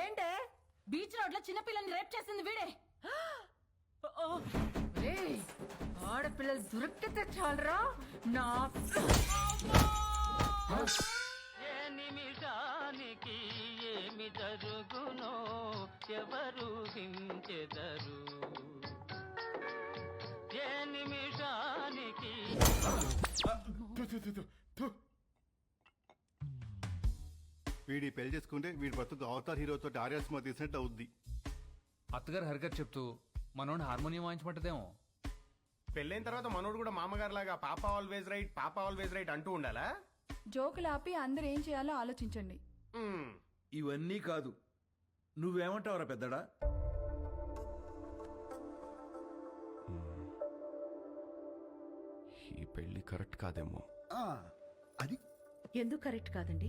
ఏంటే? బీచ్ రోడ్లో చిన్నపిల్లని రేప్ చేసింది వీడే. ఏయ్, ఆడపిల్లలు దొరికితే చాలరా? నా ఏ నిమిషానికి ఏమి జరుగునో ఎవరు హించెదరు? ఏ నిమిషానికి వీడి పెళ్ళి చేసుకుంటే వీడి బతుకు అవతార్ హీరోతో ఆర్యా సినిమా తీసినట్టు అవుద్ది. అత్తగారు హరికత్ చెప్తూ మనోడిని హార్మోనియం వాయించమంటదేమో. పెళ్ళైన తర్వాత మనోడు కూడా మామగారు లాగా పాప ఆల్వేజ్ రైట్ పాప ఆల్వేజ్ రైట్ అంటూ ఉండాలా? జోకులు ఆపి అందరూ ఏం చేయాలో ఆలోచించండి. ఇవన్నీ కాదు. నువ్వేమంటావురా పెద్దడా? ఈ పెళ్ళి కరెక్ట్ కాదేమో. అది ఎందుకు కరెక్ట్ కాదండి?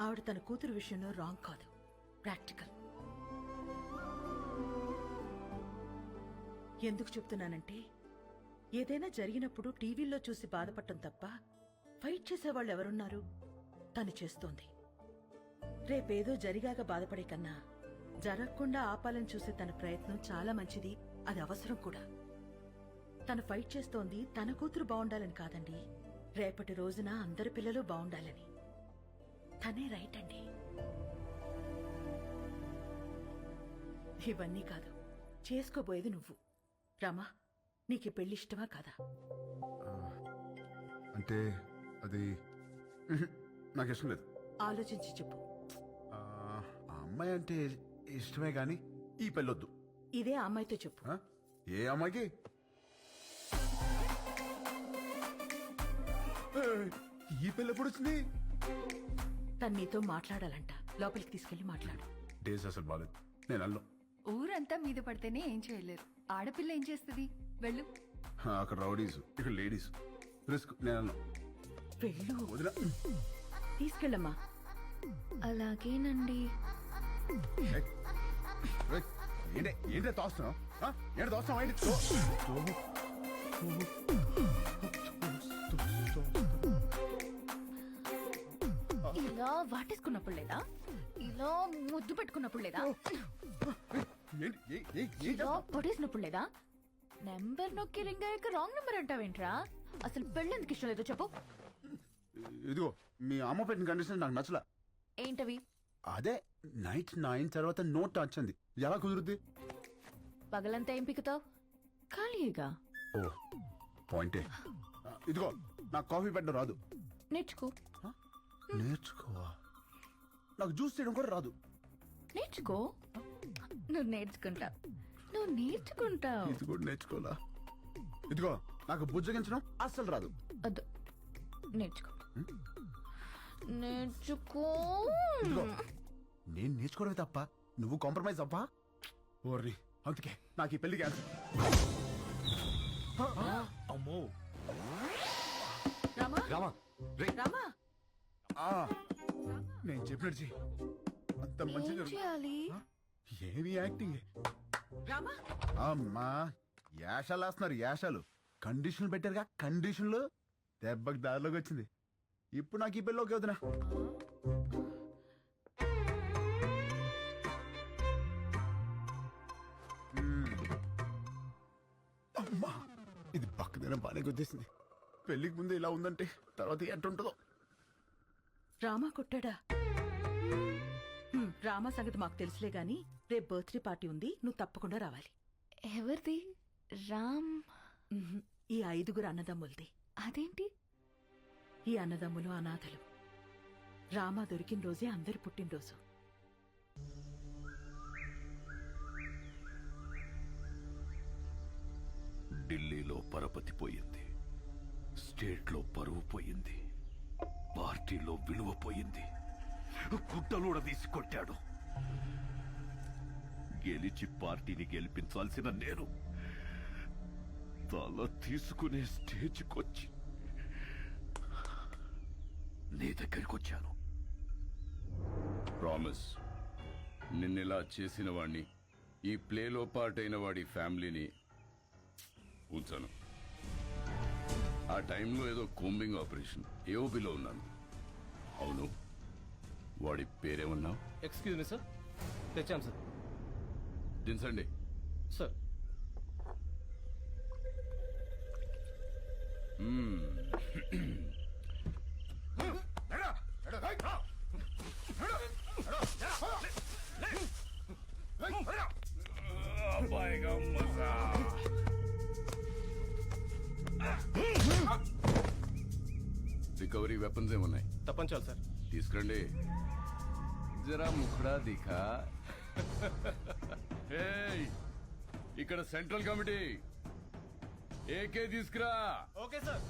ఆవిడ తన కూతురు విషయంలో రాంగ్ కాదు. ప్రాక్టికల్. ఎందుకు చెప్తున్నానంటే ఏదైనా జరిగినప్పుడు టీవీల్లో చూసి బాధపడటం తప్ప ఫైట్ చేసేవాళ్ళు ఎవరున్నారు? తను చేస్తోంది. రేపేదో జరిగాక బాధపడే కన్నా జరగకుండా ఆపాలని చూసే తన ప్రయత్నం చాలా మంచిది. అది అవసరం కూడా. తను ఫైట్ చేస్తోంది తన కూతురు బాగుండాలని కాదండి. రేపటి రోజున అందరి పిల్లలు బాగుండాలని తనే రైట్ అండి ఇవన్నీ కాదు చేసుకోబోయేది నువ్వు. రమా నీకు పెళ్ళి ఇష్టమా కాదా? అంటే అది నాకు ఇష్టం లేదు. ఆలోచించి చెప్పు. ఆ ఆ అమ్మాయి అంటే ఇష్టమే గాని ఈ పెళ్ళొద్దు. ఇదే ఆ అమ్మాయితో చెప్పు. ఆ? ఏ అమ్మాయికి? ఏయ్, ఈ పెళ్ళి ఎప్పుడు వచ్చింది? తను నీతో మాట్లాడాలంట. లోపలికి తీసుకెళ్ళి మాట్లాడు. డేస్ అసలు బాలేదు. నేను అల్లం ఊరంతా మీద పడితేనే ఏం చేయలేరు. ఆడపిల్ల ఏం చేస్తుంది? వెళ్ళు. అక్కడ రౌడీస్ ఇక్కడ లేడీస్. రిస్క్ నేను అల్లం వెళ్ళు. వదిన. తీసుకెళ్ళమ్మా. అలాగేనండి. ఏంటే ఏంటే తోస్తున్నావు? ఏంటి తోస్తున్నావు? ఏంటి? ఇలా వాటేసుకున్నప్పుడు లేదా? ఇలా ముద్దు పెట్టుకున్నప్పుడు లేదా? ఇలా పొడేసినప్పుడు లేదా? నెంబర్ నొక్కి రింగ్ అయ్యాక రాంగ్ నెంబర్ అంటావేంట్రా? అసలు పెళ్ళెందుకు ఇష్టం లేదో చెప్పు. ఇదిగో మీ అమ్మ పెట్టిన కండిషన్ నాకు నచ్చలా. ఏంటవి? అదే నైట్ నైన్ తర్వాత నోట్ టచ్ అంది ఎలా కుదురుద్ది? పగలంతా ఏం పిక్కుతావు ఖాళీగా ఓ పాయింటే. ఇదిగో నాకు కాఫీ పెట్టడం రాదు. నేర్చుకో. నేర్చుకోవా నాకు జ్యూస్ చేయడం కూడా రాదు. నేర్చుకో? నువ్వు నేర్చుకుంటావు. నువ్వు నేర్చుకుంటావు. ఇది కూడా నేర్చుకోవాలా? ఇదిగో నాకు బుజ్జగించడం అస్సలు రాదు. వద్దు. నేర్చుకో. నేర్చుకో. ఇదిగో నేను నేర్చుకోవడమే తప్ప నువ్వు కాంప్రమైజ్ అవ్వా? ఓర్రి అందుకే నాకు ఈ పెళ్ళి క్యాన్సల్ అమ్మో. రామా? రామా రే రామా? చెయ్యి. అంత మంచి ఏం చేయాలి? ఏమి యాక్టింగ్ రామా? అమ్మా యాషాలు వేస్తున్నారు యాషాలు. కండిషన్లు పెట్టారుగా కండిషన్లు. దెబ్బకి దారిలోకి వచ్చింది. ఇప్పుడు నాకు ఈ పెళ్ళి వదినా. అమ్మా ఇది పక్కదైన బాగానే గుద్దేసింది. పెళ్ళికి ముందు ఇలా ఉందంటే తర్వాత ఎట్టుంటుందో. రామా కొట్టాడా? రామా సంగతి మాకు తెలుసులే గాని రేపు బర్త్డే పార్టీ ఉంది నువ్వు తప్పకుండా రావాలి. ఎవరిది? రామ్. ఉహుం, ఈ ఐదుగురు అన్నదమ్ములది. అదేంటి? ఈ అన్నదమ్ములు అనాథలు. రామ దొరికిన రోజే అందరి పుట్టినరోజు. ఢిల్లీలో పరపతి పోయింది. స్టేట్లో పరువు పోయింది. పార్టీలో విలువ పోయింది. గుడ్డలూడ తీసి కొట్టాడు. గెలిచి పార్టీని గెలిపించాల్సిన నేను తల తీసుకునే స్టేజ్కొచ్చి నీ దగ్గరికి వచ్చాను ప్రామిస్ నిన్నెలా చేసిన వాణ్ణి ఈ ప్లేలో పాటైన వాడి ఫ్యామిలీని ఉంచాను. ఆ టైంలో ఏదో కోంబింగ్ ఆపరేషన్ ఏఓబిలో ఉన్నాను. అవును. వాడి పేరేమన్నావు ఎక్స్క్యూజ్ మీ సార్ తెచ్చాం సార్ దించండి సార్ రికవరీ వెపన్స్ ఏమున్నాయి తప్పంచాలి సార్ తీసుకురండి. జరా ముఖడా దిఖా? ఇక్కడ సెంట్రల్ కమిటీ. ఏకే తీసుకురా. Okay sir.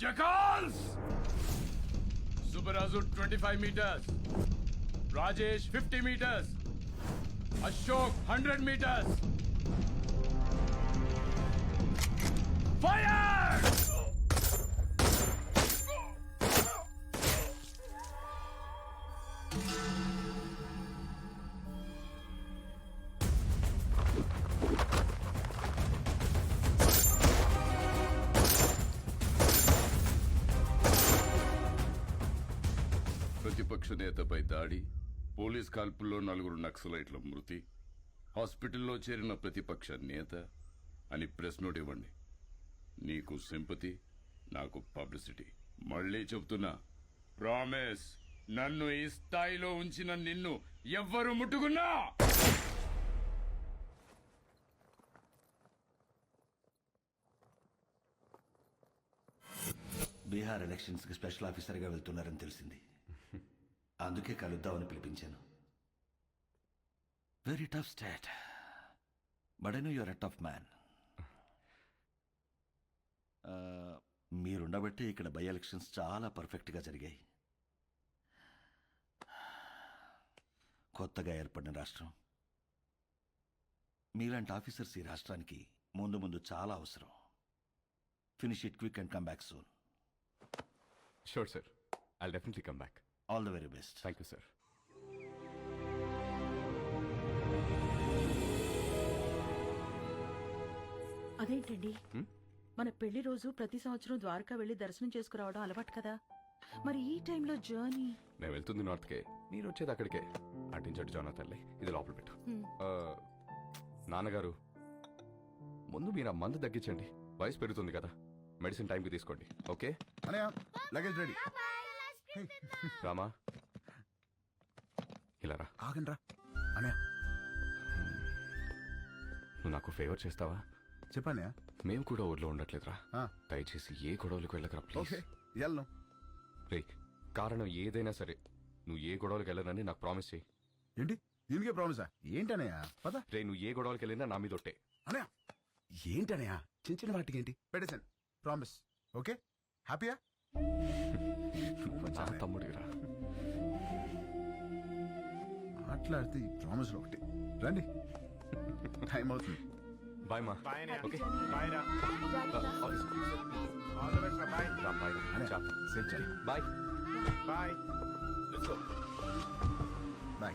Jackals Subbaraju twenty five metres. Rajesh fifty metres. Ashok hundred metres. Fire ప్రతిపక్ష నేతపై దాడి పోలీస్ కాల్పుల్లో నలుగురు నక్సలైట్ల మృతి హాస్పిటల్లో చేరిన ప్రతిపక్ష నేత అని ప్రెస్ నోట్ ఇవ్వండి. నీకు సింపతి నాకు పబ్లిసిటీ. మళ్ళీ చెప్తున్నా ప్రామిస్ నన్ను ఈ స్థాయిలో ఉంచిన నిన్ను ఎవ్వరు ముట్టుకున్నా! బీహార్ ఎలక్షన్స్కి స్పెషల్ ఆఫీసర్గా వెళ్తున్నారని తెలిసింది. అందుకే కలుద్దామని పిలిపించాను. Very tough state but I know your a tough man మీరుండబట్టే ఇక్కడ బై ఎలక్షన్స్ చాలా పర్ఫెక్ట్గా జరిగాయి. కొత్తగా ఏర్పడిన రాష్ట్రం. మీలాంటి ఆఫీసర్స్ ఈ రాష్ట్రానికి ముందు ముందు చాలా అవసరం. Finish it quick and come back soon sure sir I definitely come back all the very best thank you sir అదేంటండి? మన పెళ్ళి రోజు ప్రతి సంవత్సరం ద్వారకా వెళ్ళి దర్శనం చేసుకురావడం అలవాటు కదా? మరి ఈ టైంలో జర్నీ? నేను వెళ్తుంది నార్త్కే. మీరు వచ్చేది అక్కడికే. అటించట్టు జానా తల్లి. ఇది లోపల పెట్టు. ఆ, నాన్నగారు ముందు మీరు ఆ మందు తగ్గించండి. వయసు పెరుగుతుంది కదా. మెడిసిన్ టైంకి తీసుకోండి. Okay? Anaya luggage ready Rama. ఇలా రా. ఆగండి రా అనయా నువ్వు నాకు ఫేవర్ చేస్తావా? చెప్పానయా మేము కూడా ఊర్లో ఉండట్లేదురా. ఆ. దయచేసి ఏ గొడవలకు వెళ్ళకరా ప్లీజ్ ఓకే వెళ్ళను రే కారణం ఏదైనా సరే నువ్వు ఏ గొడవలకు వెళ్ళనని నాకు ప్రామిస్ చేయి. ఏంటి? దీనికే ప్రామిసా ఏంటనయా పద. రే నువ్వు ఏ గొడవలకు వెళ్ళినా నా మీద ఒట్టే. అనయా ఏంటనయా చిన్న చిన్న వాటికి ఏంటి పెట్టేశాను. Promise okay? హ్యాపీయా నువ్వు నా తమ్ముడిరా మాట్లాడితే ఈ ప్రామిస్లో ఒకటి. రండి. టైం అవుతుంది. బాయ్ మా. Bye okay. బాయ్ రా. ఆల్ ద బెస్ట్ రా బాయ్. రా బాయ్ అనే చా. చేయి. Bye. Bye. Let's go bye